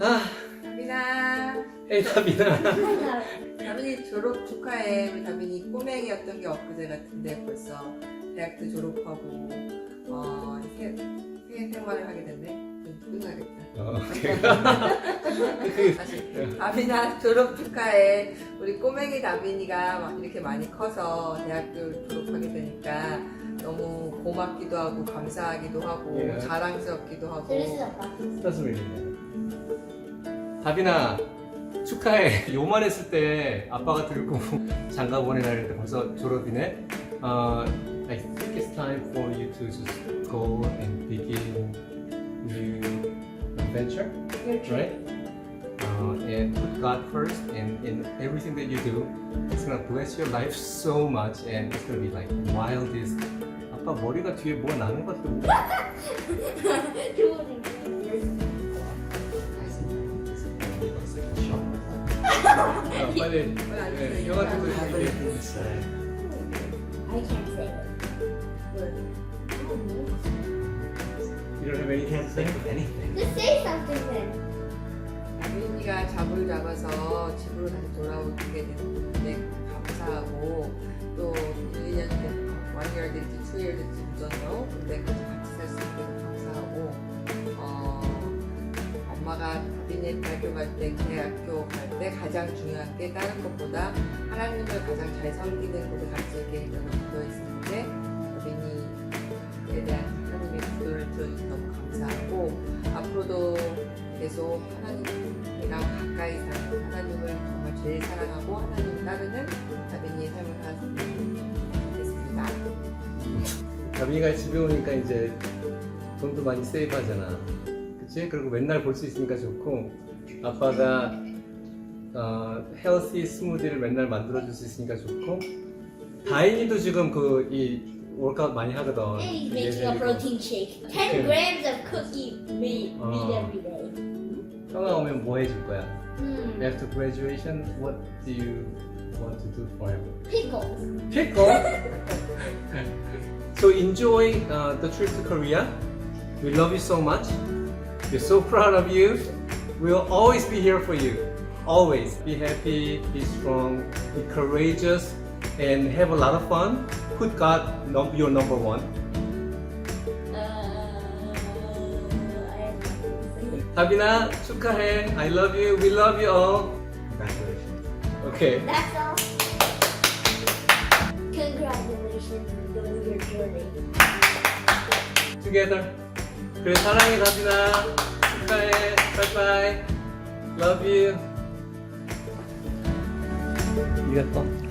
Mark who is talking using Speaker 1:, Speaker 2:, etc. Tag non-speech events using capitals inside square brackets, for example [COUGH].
Speaker 1: 아,
Speaker 2: 다빈아.
Speaker 1: 에이 다빈아.
Speaker 2: 다빈이 졸업 축하해. 우리 다빈이 꼬맹이였던 게 엊그제 같은데 벌써 대학도 졸업하고 어 새, 새 생활을 하게 됐네. 좀 끊어야겠다.
Speaker 1: 어, 그 [LAUGHS]
Speaker 2: 다시. 다빈아 졸업 축하해. 우리 꼬맹이 다빈이가 막 이렇게 많이 커서 대학교 졸업하게 되니까 너무 고맙기도 하고 감사하기도 하고
Speaker 1: 예.
Speaker 2: 자랑스럽기도 하고.
Speaker 1: 스타스맨이네. 다빈아 축하해. 요만 했을 때 아빠가 들고 장가 보내라 했는데 벌써 졸업이네. 어, I think it's time for you to just go and begin new adventure, right? Uh, and put God first, and in everything that you do, it's gonna bless your life so much, and it's gonna be like wildest. 아빠 머리가 뒤에 뭐가 나는 것 같아. 빨리 네, 형한테도 얘기해.
Speaker 3: I can't say it.
Speaker 1: You don't have anything to say?
Speaker 3: Just say something then.
Speaker 2: 다빈이가 잡을 잡아서 집으로 다시 돌아오게 되는데 감사하고 또 1년 된 one year 됐지 two year 됐지 무전도 근데 같 대학교 갈때 대학교 갈때 가장 중요한 게 다른 것보다 하나님을 가장 잘 섬기는 같이 이렇게 묻어 있었는데 다빈이에 대한 하나님의 기도를 들어주셔서 너무 감사하고 앞으로도 계속 하나님이랑 가까이 사는 하나님을 정말 제일 사랑하고 하나님을 따르는 다빈이의 삶을 살았으면 좋겠습니다.
Speaker 1: 다빈이가 집에 오니까 이제 돈도 많이 세이브하잖아. 그치? 그리고 맨날 볼 수 있으니까 좋고 아빠가 어, 헬시 스무디를 맨날 만들어 줄 수 있으니까 좋고 다인이도 지금 그이 월카웃 많이 하거든.
Speaker 3: He's making a protein shake. 10
Speaker 1: Okay.
Speaker 3: grams of cookie meat, meat
Speaker 1: Oh.
Speaker 3: every day.
Speaker 1: 형아 오면 뭐 해줄 거야?
Speaker 3: Hmm.
Speaker 1: After graduation, what do you want to do for him?
Speaker 3: Pickles.
Speaker 1: Pickle. so enjoy uh, the trip to Korea. We love you so much. We're so proud of you. We'll always be here for you. Always. Be happy, be strong, be courageous, and have a lot of fun. Put God num- your number one.
Speaker 3: Uh, I have nothing to say.
Speaker 1: 다빈아 축하해. I love you. We love you all.
Speaker 4: Congratulations.
Speaker 1: Okay.
Speaker 3: That's all. Congratulations on doing your journey.
Speaker 1: Together. 그래 사랑해 다빈아. 축하해. 바이바이. Love you. 이겼다.